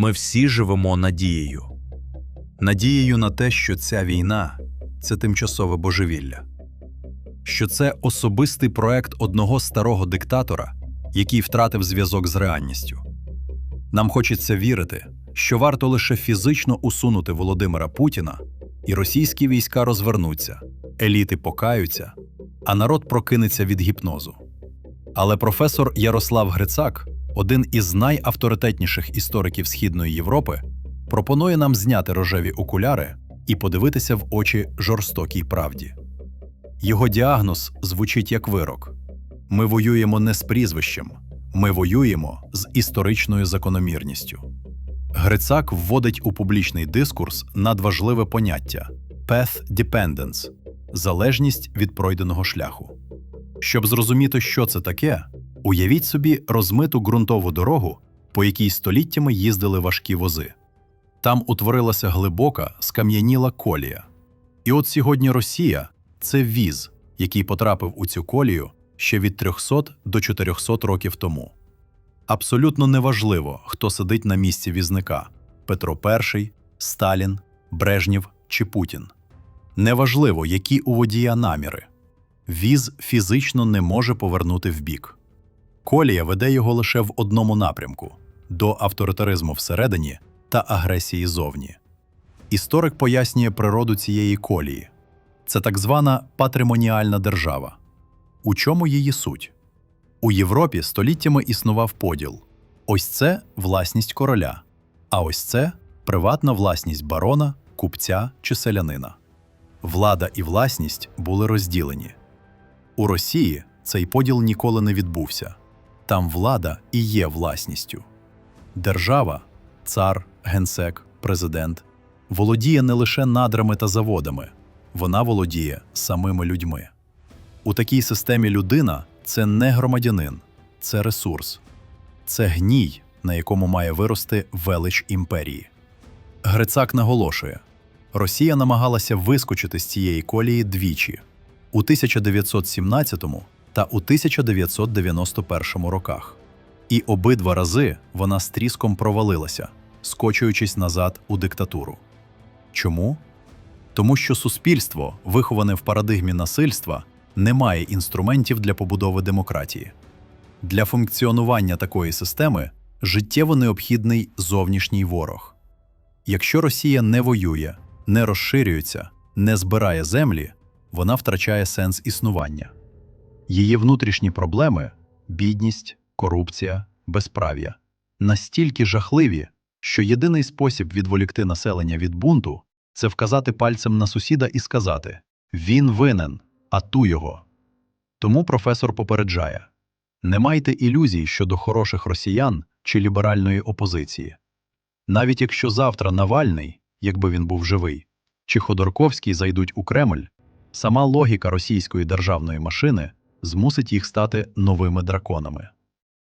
Ми всі живемо надією. Надією на те, що ця війна це тимчасове божевілля, що це особистий проект одного старого диктатора, який втратив зв'язок з реальністю. Нам хочеться вірити, що варто лише фізично усунути Володимира Путіна, і російські війська розвернуться, еліти покаються, а народ прокинеться від гіпнозу. Але професор Ярослав Грицак, один із найавторитетніших істориків Східної Європи, пропонує нам зняти рожеві окуляри і подивитися в очі жорстокій правді. Його діагноз звучить як вирок: ми воюємо не з прізвищем, ми воюємо з історичною закономірністю. Грицак вводить у публічний дискурс надважливе поняття path dependence – залежність від пройденого шляху. Щоб зрозуміти, що це таке, уявіть собі розмиту ґрунтову дорогу, по якій століттями їздили важкі вози. Там утворилася глибока, скам'яніла колія. І от сьогодні Росія це віз, який потрапив у цю колію ще від 300 до 400 років тому. Абсолютно неважливо, хто сидить на місці візника Петро І, Сталін, Брежнєв чи Путін. Неважливо, які у водія наміри. Віз фізично не може повернути вбік. Колія веде його лише в одному напрямку до авторитаризму всередині та агресії зовні. Історик пояснює природу цієї колії це так звана патримоніальна держава. У чому її суть? У Європі століттями існував поділ: ось це власність короля, а ось це приватна власність барона, купця чи селянина. Влада і власність були розділені. У Росії цей поділ ніколи не відбувся. Там влада і є власністю. Держава, цар, генсек, президент володіє не лише надрами та заводами, вона володіє самими людьми. У такій системі людина це не громадянин, це ресурс, це гній, на якому має вирости велич імперії. Грицак наголошує: Росія намагалася вискочити з цієї колії двічі у 1917 та у 1991 роках. І обидва рази вона з тріском провалилася, скочуючись назад у диктатуру. Чому? Тому що суспільство, виховане в парадигмі насильства, не має інструментів для побудови демократії. Для функціонування такої системи життєво необхідний зовнішній ворог. Якщо Росія не воює, не розширюється, не збирає землі, вона втрачає сенс існування. Її внутрішні проблеми бідність, корупція, безправ'я настільки жахливі, що єдиний спосіб відволікти населення від бунту це вказати пальцем на сусіда і сказати Він винен, а ту його. Тому професор попереджає не майте ілюзій щодо хороших росіян чи ліберальної опозиції. Навіть якщо завтра Навальний, якби він був живий, чи Ходорковський зайдуть у Кремль, сама логіка російської державної машини змусить їх стати новими драконами.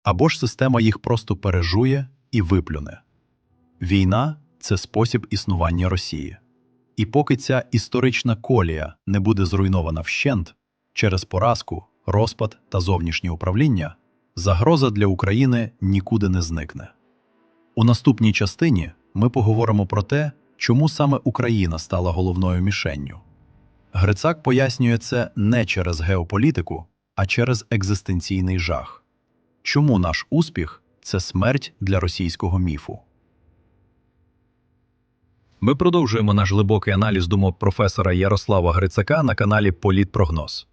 Або ж система їх просто пережує і виплюне. Війна це спосіб існування Росії. І поки ця історична колія не буде зруйнована вщент через поразку, розпад та зовнішнє управління, загроза для України нікуди не зникне. У наступній частині ми поговоримо про те, чому саме Україна стала головною мішенню. Грицак пояснює це не через геополітику, а через екзистенційний жах. Чому наш успіх це смерть для російського міфу? Ми продовжуємо наш глибокий аналіз думок професора Ярослава Грицака на каналі Політпрогноз.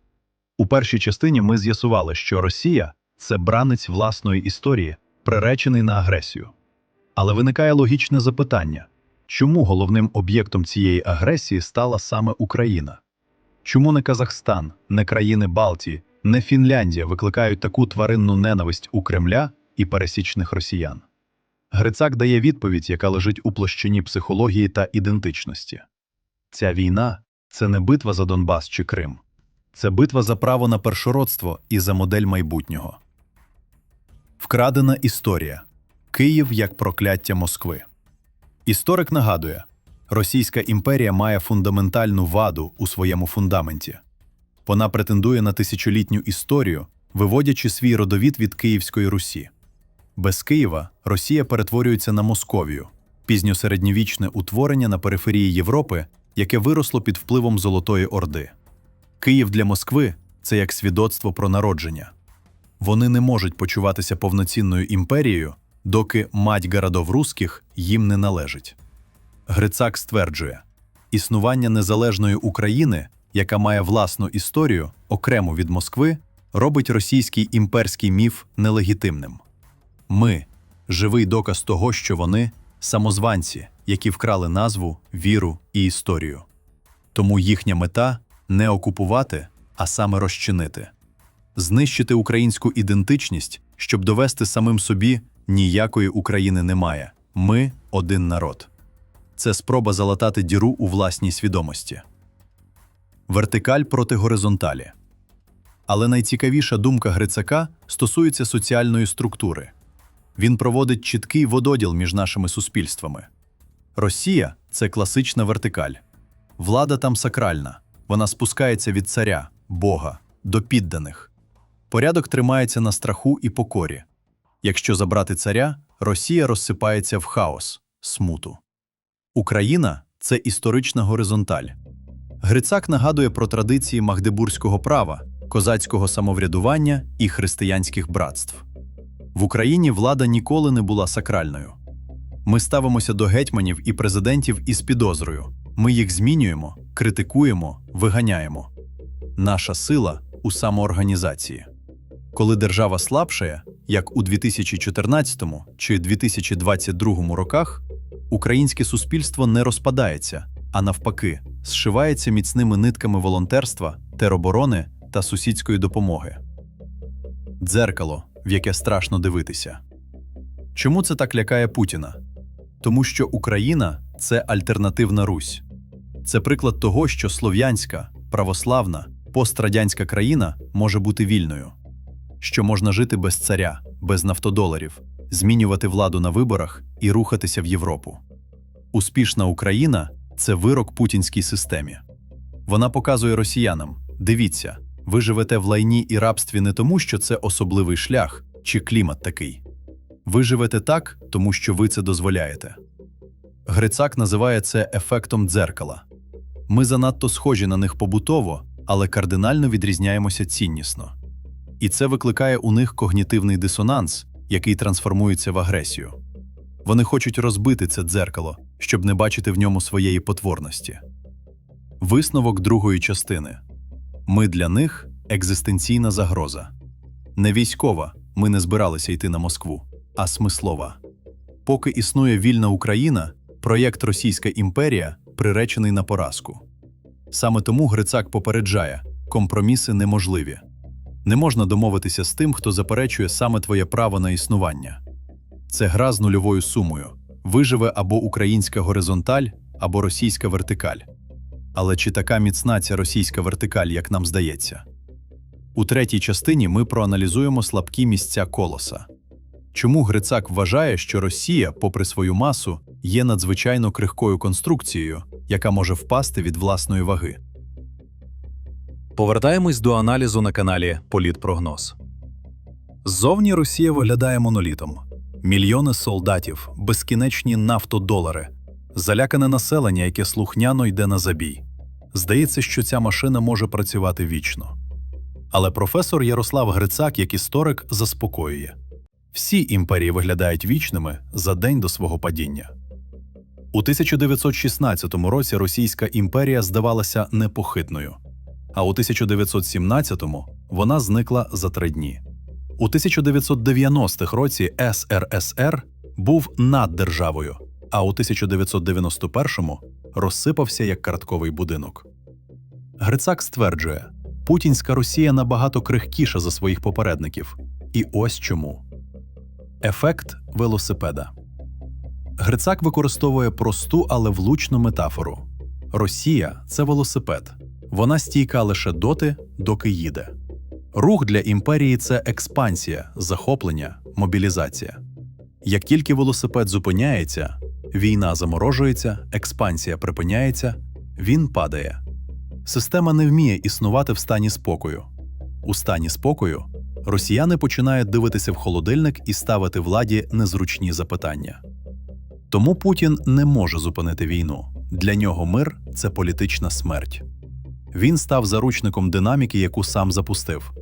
У першій частині ми з'ясували, що Росія це бранець власної історії, приречений на агресію. Але виникає логічне запитання чому головним об'єктом цієї агресії стала саме Україна? Чому не Казахстан, не країни Балтії, не Фінляндія викликають таку тваринну ненависть у Кремля і пересічних росіян? Грицак дає відповідь, яка лежить у площині психології та ідентичності. Ця війна це не битва за Донбас чи Крим, це битва за право на першородство і за модель майбутнього. Вкрадена історія Київ як прокляття Москви. Історик нагадує, Російська імперія має фундаментальну ваду у своєму фундаменті. Вона претендує на тисячолітню історію, виводячи свій родовід від Київської Русі. Без Києва Росія перетворюється на Московію, пізньосередньовічне утворення на периферії Європи, яке виросло під впливом Золотої Орди. Київ для Москви це як свідоцтво про народження. Вони не можуть почуватися повноцінною імперією, доки мать городов руських їм не належить. Грицак стверджує, існування незалежної України, яка має власну історію, окремо від Москви, робить російський імперський міф нелегітимним. Ми живий доказ того, що вони самозванці, які вкрали назву, віру і історію. Тому їхня мета не окупувати, а саме розчинити, знищити українську ідентичність, щоб довести самим собі ніякої України немає. Ми один народ. Це спроба залатати діру у власній свідомості. Вертикаль проти горизонталі. Але найцікавіша думка Грицака стосується соціальної структури. Він проводить чіткий вододіл між нашими суспільствами. Росія це класична вертикаль. Влада там сакральна, вона спускається від царя, Бога, до підданих. Порядок тримається на страху і покорі. Якщо забрати царя, Росія розсипається в хаос, смуту. Україна це історична горизонталь. Грицак нагадує про традиції магдебурзького права, козацького самоврядування і християнських братств. В Україні влада ніколи не була сакральною. Ми ставимося до гетьманів і президентів із підозрою. Ми їх змінюємо, критикуємо, виганяємо. Наша сила у самоорганізації. Коли держава слабшає, як у 2014 чи 2022 роках, українське суспільство не розпадається, а навпаки, зшивається міцними нитками волонтерства, тероборони та сусідської допомоги. Дзеркало, в яке страшно дивитися. Чому це так лякає Путіна? Тому що Україна це альтернативна Русь. Це приклад того, що слов'янська, православна, пострадянська країна може бути вільною, що можна жити без царя, без нафтодоларів, змінювати владу на виборах і рухатися в Європу. Успішна Україна це вирок путінській системі. Вона показує росіянам: дивіться, ви живете в лайні і рабстві не тому, що це особливий шлях чи клімат такий. Ви живете так, тому що ви це дозволяєте. Грицак називає це ефектом дзеркала. Ми занадто схожі на них побутово, але кардинально відрізняємося ціннісно. І це викликає у них когнітивний дисонанс, який трансформується в агресію. Вони хочуть розбити це дзеркало, щоб не бачити в ньому своєї потворності. Висновок другої частини ми для них екзистенційна загроза. Не військова, ми не збиралися йти на Москву, а смислова. Поки існує вільна Україна, проєкт Російська імперія приречений на поразку. Саме тому Грицак попереджає компроміси неможливі. Не можна домовитися з тим, хто заперечує саме твоє право на існування. Це гра з нульовою сумою виживе або українська горизонталь, або російська вертикаль. Але чи така міцна ця російська вертикаль, як нам здається? У третій частині ми проаналізуємо слабкі місця колоса. Чому Грицак вважає, що Росія, попри свою масу, є надзвичайно крихкою конструкцією, яка може впасти від власної ваги? Повертаємось до аналізу на каналі Політпрогноз. Ззовні Росія виглядає монолітом: мільйони солдатів, безкінечні нафтодолари, залякане населення, яке слухняно йде на забій. Здається, що ця машина може працювати вічно. Але професор Ярослав Грицак, як історик, заспокоює всі імперії виглядають вічними за день до свого падіння. У 1916 році Російська імперія здавалася непохитною, а у 1917-му вона зникла за три дні. У 1990-х році СРСР був наддержавою, а у 1991-му розсипався як картковий будинок. Грицак стверджує, путінська Росія набагато крихкіша за своїх попередників. І ось чому. Ефект велосипеда. Грицак використовує просту, але влучну метафору. Росія це велосипед. Вона стійка лише доти, доки їде. Рух для імперії це експансія, захоплення, мобілізація. Як тільки велосипед зупиняється, війна заморожується, експансія припиняється, він падає. Система не вміє існувати в стані спокою. У стані спокою Росіяни починають дивитися в холодильник і ставити владі незручні запитання. Тому Путін не може зупинити війну. Для нього мир це політична смерть. Він став заручником динаміки, яку сам запустив.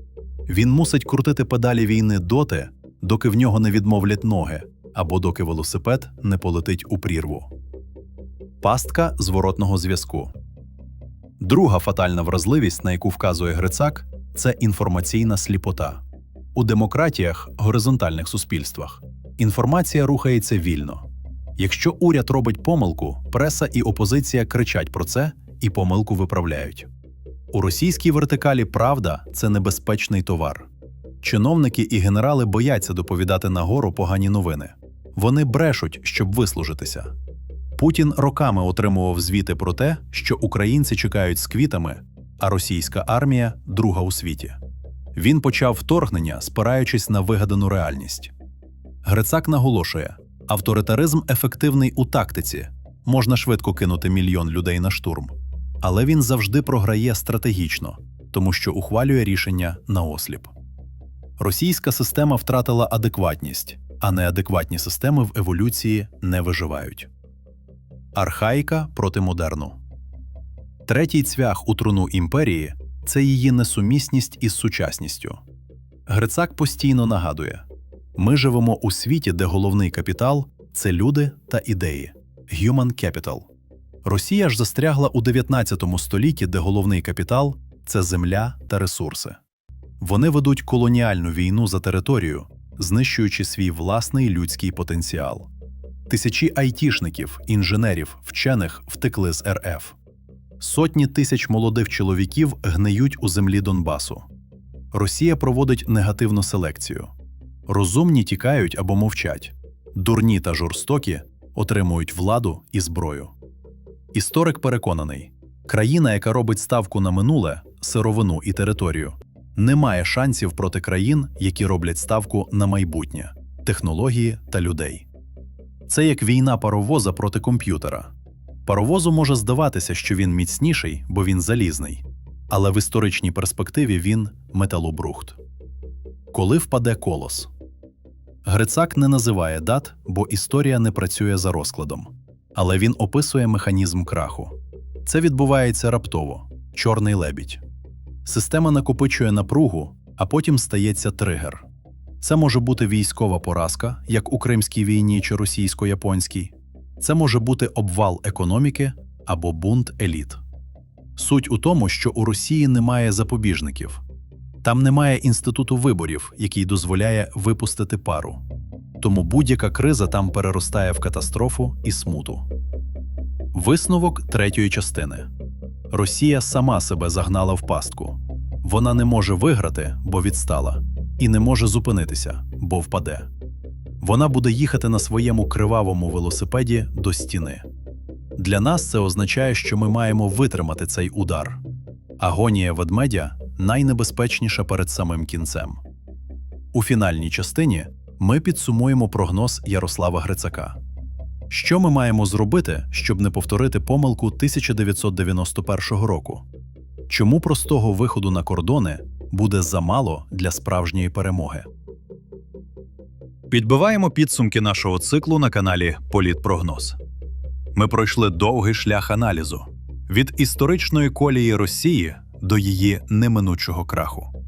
Він мусить крутити педалі війни доти, доки в нього не відмовлять ноги, або доки велосипед не полетить у прірву. Пастка зворотного зв'язку. Друга фатальна вразливість, на яку вказує Грицак, це інформаційна сліпота. У демократіях, горизонтальних суспільствах, інформація рухається вільно. Якщо уряд робить помилку, преса і опозиція кричать про це і помилку виправляють. У російській вертикалі правда це небезпечний товар. Чиновники і генерали бояться доповідати нагору погані новини. Вони брешуть, щоб вислужитися. Путін роками отримував звіти про те, що українці чекають з квітами, а російська армія друга у світі. Він почав вторгнення, спираючись на вигадану реальність. Грицак наголошує: авторитаризм ефективний у тактиці, можна швидко кинути мільйон людей на штурм, але він завжди програє стратегічно, тому що ухвалює рішення наосліп. Російська система втратила адекватність, а неадекватні системи в еволюції не виживають. Архаїка проти модерну. Третій цвях у труну імперії це її несумісність із сучасністю. Грицак постійно нагадує: ми живемо у світі, де головний капітал це люди та ідеї human capital. Росія ж застрягла у 19 столітті, де головний капітал це земля та ресурси. Вони ведуть колоніальну війну за територію, знищуючи свій власний людський потенціал. Тисячі айтішників, інженерів, вчених втекли з РФ. Сотні тисяч молодих чоловіків гниють у землі Донбасу. Росія проводить негативну селекцію. Розумні тікають або мовчать. Дурні та жорстокі отримують владу і зброю. Історик переконаний, країна, яка робить ставку на минуле, сировину і територію, не має шансів проти країн, які роблять ставку на майбутнє, технології та людей. Це як війна паровоза проти комп'ютера. Паровозу може здаватися, що він міцніший, бо він залізний, але в історичній перспективі він металобрухт. Коли впаде колос? Грицак не називає дат, бо історія не працює за розкладом, але він описує механізм краху. Це відбувається раптово чорний лебідь. Система накопичує напругу, а потім стається тригер. Це може бути військова поразка, як у Кримській війні чи російсько-японській. Це може бути обвал економіки або бунт еліт. Суть у тому, що у Росії немає запобіжників. Там немає інституту виборів, який дозволяє випустити пару. Тому будь-яка криза там переростає в катастрофу і смуту. Висновок третьої частини: Росія сама себе загнала в пастку. Вона не може виграти, бо відстала, і не може зупинитися, бо впаде. Вона буде їхати на своєму кривавому велосипеді до стіни. Для нас це означає, що ми маємо витримати цей удар. Агонія ведмедя найнебезпечніша перед самим кінцем. У фінальній частині ми підсумуємо прогноз Ярослава Грицака. Що ми маємо зробити, щоб не повторити помилку 1991 року? Чому простого виходу на кордони буде замало для справжньої перемоги? Підбиваємо підсумки нашого циклу на каналі Політпрогноз. Ми пройшли довгий шлях аналізу від історичної колії Росії до її неминучого краху.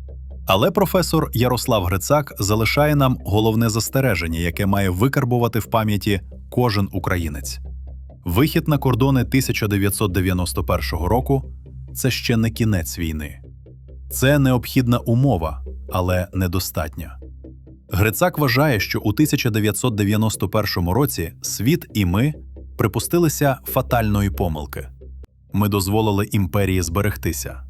Але професор Ярослав Грицак залишає нам головне застереження, яке має викарбувати в пам'яті кожен українець. Вихід на кордони 1991 року це ще не кінець війни. Це необхідна умова, але недостатня. Грицак вважає, що у 1991 році світ і ми припустилися фатальної помилки. Ми дозволили імперії зберегтися.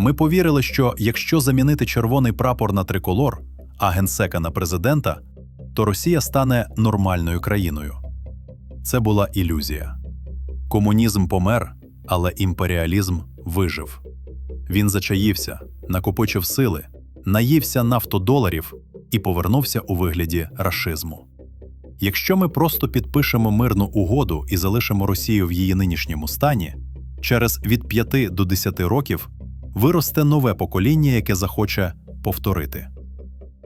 Ми повірили, що якщо замінити червоний прапор на триколор, а генсека на президента, то Росія стане нормальною країною. Це була ілюзія. Комунізм помер, але імперіалізм вижив. Він зачаївся, накопичив сили, наївся нафтодоларів і повернувся у вигляді рашизму. Якщо ми просто підпишемо мирну угоду і залишимо Росію в її нинішньому стані, через від 5 до 10 років виросте нове покоління, яке захоче повторити.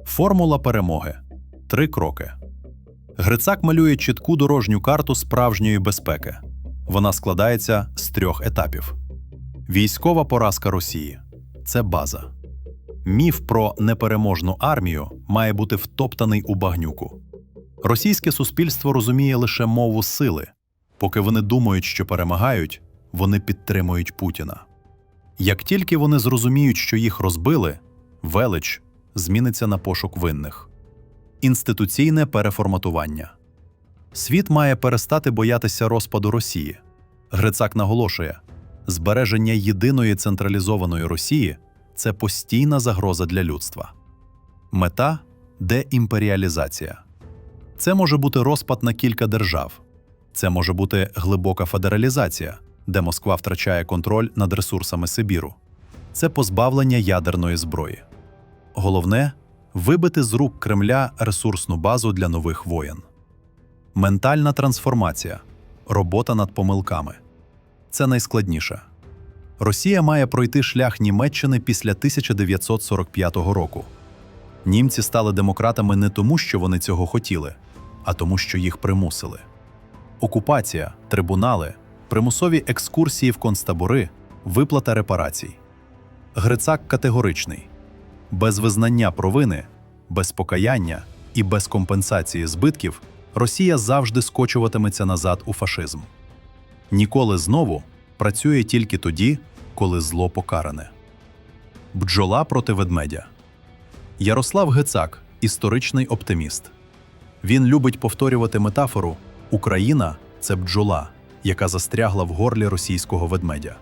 Формула перемоги. Три кроки. Грицак малює чітку дорожню карту справжньої безпеки. Вона складається з трьох етапів: військова поразка Росії це база. Міф про непереможну армію має бути втоптаний у багнюку. Російське суспільство розуміє лише мову сили. Поки вони думають, що перемагають, вони підтримують Путіна. Як тільки вони зрозуміють, що їх розбили, велич зміниться на пошук винних. Інституційне переформатування. Світ має перестати боятися розпаду Росії. Грицак наголошує: збереження єдиної централізованої Росії це постійна загроза для людства. Мета деімперіалізація. Це може бути розпад на кілька держав. Це може бути глибока федералізація, де Москва втрачає контроль над ресурсами Сибіру. Це позбавлення ядерної зброї. Головне вибити з рук Кремля ресурсну базу для нових воєн. Ментальна трансформація, робота над помилками. Це найскладніше. Росія має пройти шлях Німеччини після 1945 року. Німці стали демократами не тому, що вони цього хотіли, а тому, що їх примусили. Окупація, трибунали, примусові екскурсії в концтабори, виплата репарацій. Грицак категоричний: без визнання провини, без покаяння і без компенсації збитків Росія завжди скочуватиметься назад у фашизм. Ніколи знову працює тільки тоді, коли зло покаране. Бджола проти ведмедя. Ярослав Гецак історичний оптиміст. Він любить повторювати метафору Україна це бджола, яка застрягла в горлі російського ведмедя.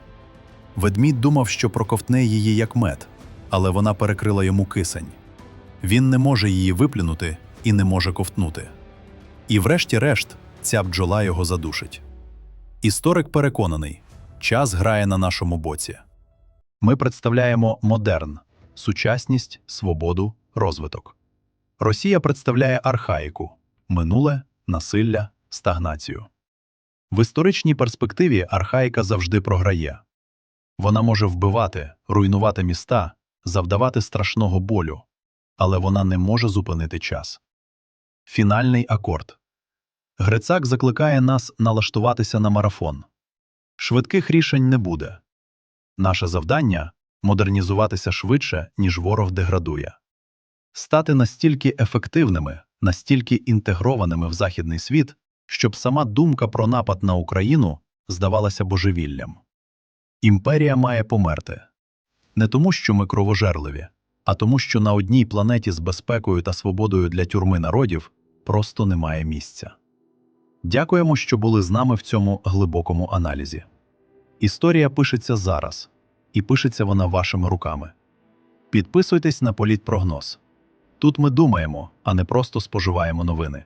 Ведмідь думав, що проковтне її як мед, але вона перекрила йому кисень. Він не може її виплюнути і не може ковтнути. І, врешті-решт, ця бджола його задушить. Історик переконаний, час грає на нашому боці. Ми представляємо модерн, сучасність, свободу, розвиток. Росія представляє архаїку, минуле, насилля, стагнацію. В історичній перспективі архаїка завжди програє. Вона може вбивати, руйнувати міста, завдавати страшного болю, але вона не може зупинити час. Фінальний акорд. Грицак закликає нас налаштуватися на марафон. Швидких рішень не буде. Наше завдання модернізуватися швидше, ніж ворог деградує. Стати настільки ефективними, настільки інтегрованими в західний світ, щоб сама думка про напад на Україну здавалася божевіллям. Імперія має померти. Не тому, що ми кровожерливі, а тому, що на одній планеті з безпекою та свободою для тюрми народів просто немає місця. Дякуємо, що були з нами в цьому глибокому аналізі. Історія пишеться зараз, і пишеться вона вашими руками. Підписуйтесь на політпрогноз. Тут ми думаємо, а не просто споживаємо новини.